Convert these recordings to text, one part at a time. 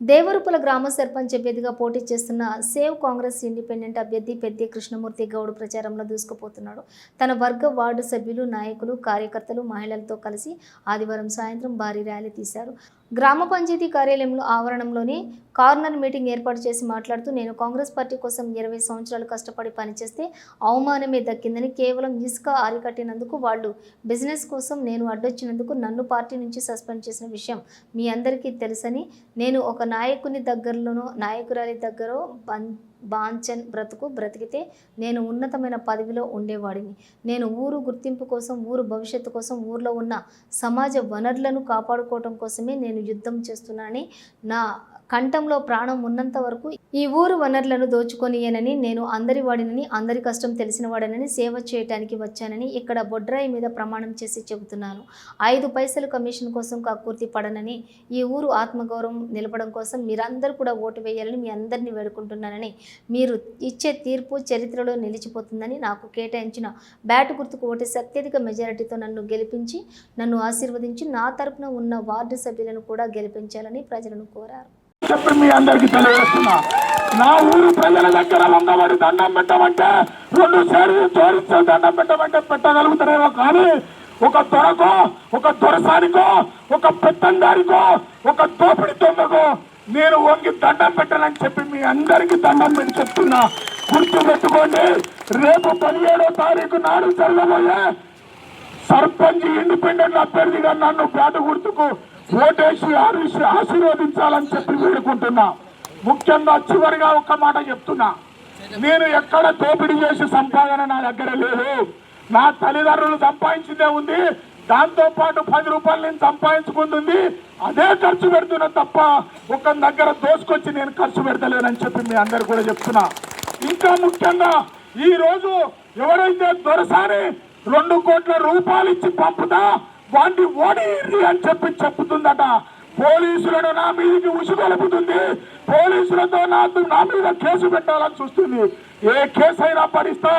దేవరుపుల గ్రామ సర్పంచ్ అభ్యర్థిగా పోటీ చేస్తున్న సేవ్ కాంగ్రెస్ ఇండిపెండెంట్ అభ్యర్థి పెద్ది కృష్ణమూర్తి గౌడ్ ప్రచారంలో దూసుకుపోతున్నాడు. తన వర్గ వార్డు సభ్యులు నాయకులు కార్యకర్తలు మహిళలతో కలిసి ఆదివారం సాయంత్రం భారీ ర్యాలీ తీశారు. గ్రామ పంచాయతీ కార్యాలయంలో ఆవరణంలోనే కార్నర్ మీటింగ్ ఏర్పాటు చేసి మాట్లాడుతూ నేను కాంగ్రెస్ పార్టీ కోసం ఇరవై సంవత్సరాలు కష్టపడి పనిచేస్తే అవమానమే దక్కిందని కేవలం ఇసుక ఆరికట్టినందుకు వాళ్ళు బిజినెస్ కోసం నేను అడ్డొచ్చినందుకు నన్ను పార్టీ నుంచి సస్పెండ్ చేసిన విషయం మీ అందరికీ తెలుసని నేను ఒక నాయకుని దగ్గరలోనో నాయకురాలి దగ్గర బాంచన్ బ్రతుకు బ్రతికితే నేను ఉన్నతమైన పదవిలో ఉండేవాడిని. నేను ఊరు గుర్తింపు కోసం ఊరు భవిష్యత్తు కోసం ఊర్లో ఉన్న సమాజ వనరులను కాపాడుకోవటం కోసమే నేను యుద్ధం చేస్తున్నానని నా కంఠంలో ప్రాణం ఉన్నంత వరకు ఈ ఊరు వనరులను దోచుకొనియనని నేను అందరి వాడినని అందరి కష్టం తెలిసిన వాడనని సేవ చేయటానికి వచ్చానని ఇక్కడ బొడ్రాయి మీద ప్రమాణం చేసి చెబుతున్నాను. ఐదు పైసలు కమిషన్ కోసం కక్కుర్తి పడనని ఈ ఊరు ఆత్మగౌరవం నిలపడం కోసం మీరందరూ కూడా ఓటు వేయాలని మీ అందరినీ వేడుకుంటున్నానని మీరు ఇచ్చే తీర్పు చరిత్రలో నిలిచిపోతుందని నాకు కేటాయించిన బ్యాట్ గుర్తుకు ఓటేసి అత్యధిక మెజారిటీతో నన్ను గెలిపించి నన్ను ఆశీర్వదించి నా తరపున ఉన్న వార్డు సభ్యులను కూడా గెలిపించాలని ప్రజలను కోరారు. చెప్పి మీ అందరికి తెలియజేస్తున్నా. నా ఊరు ప్రజల దగ్గర వందవాడి దండం పెట్టమంటే రెండు సేరు జోడించే దండం పెట్టమంటే పెట్టగలుగుతారేమో కానీ ఒక దొరకో ఒక దొరసానికో ఒక పెత్తందారికో ఒక దోపిడి దొంగకో నేను వంగి దండం పెట్టనని చెప్పి మీ అందరికి దండం పెట్టి చెప్తున్నా. గుర్తు పెట్టుకోండి రేపు పదిహేడో తారీఖు నాడు జరగబోయే సర్పంచ్ ఇండిపెండెంట్ అభ్యర్థిగా నన్ను బ్యాటు గుర్తుకు ఓటేసి ఆశీ- ఆశీర్వదించాలని చెప్పి వేడుకుంటున్నా. ముఖ్యంగా చివరిగా ఒక మాట చెప్తున్నా. నేను ఎక్కడ దోపిడీ చేసి సంపాదన నా దగ్గర లేదు. నా తల్లిదండ్రులు సంపాదించిందే ఉంది. దాంతో పాటు పది రూపాయలు నేను సంపాదించుకుంటుంది అదే ఖర్చు పెడుతున్నా తప్ప ఒక దగ్గర దోసుకొచ్చి నేను ఖర్చు పెడతలేనని చెప్పి మీ అందరు కూడా చెప్తున్నా. ఇంకా ముఖ్యంగా ఈ రోజు ఎవరైతే దొరసారి రెండు కోట్ల రూపాయలు ఇచ్చి పంపుతా వాడిని ఓడేయండి అని చెప్పి చెప్తుందట పోలీసులను నా మీదకి ఉసుగొలుపుతుంది. పోలీసులతో నా నా మీద కేసు పెట్టాలని చూస్తుంది. ఏ కేసు అయినా భరిస్తా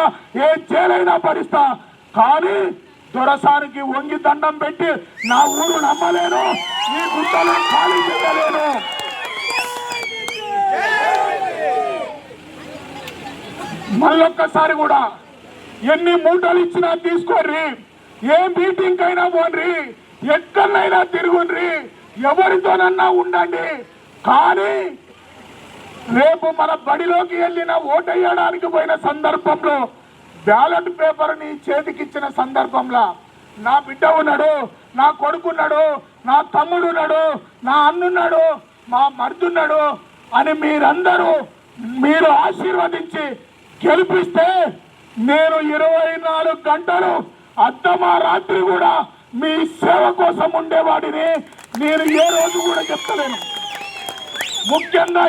ఏ జైలైనా భరిస్తా కానీ దొరసానికి వంగి దండం పెట్టి నా ఊరు నమ్మలేను ఈ గుట్టలో ఖాళీ చేయలేను. మళ్ళొక్కసారి కూడా ఎన్ని మూటలు ఇచ్చినా తీసుకోర్రి. ఏ మీటింగ్ అయినా పోండ్రి ఎక్కడైనా తిరుగుండ్రి ఎవరితోనన్నా ఉండండి. కానీ రేపు మన బడిలోకి వెళ్ళిన ఓటేయడానికి పోయిన సందర్భంలో బ్యాలెట్ పేపర్ నీ చేతికిచ్చిన సందర్భంలో నా బిడ్డ ఉన్నాడు నా కొడుకున్నాడు నా తమ్ముడు ఉన్నాడు నా అన్నున్నాడు మా మర్దున్నాడు అని మీరందరూ మీరు ఆశీర్వదించి గెలిపిస్తే నేను ఇరవై నాలుగు గంటలు అర్ధమా రాత్రి కూడా మీ సేవ కోసం ఉండేవాడిని. నేను ఏ రోజు కూడా చెప్తలేను. ముఖ్యంగా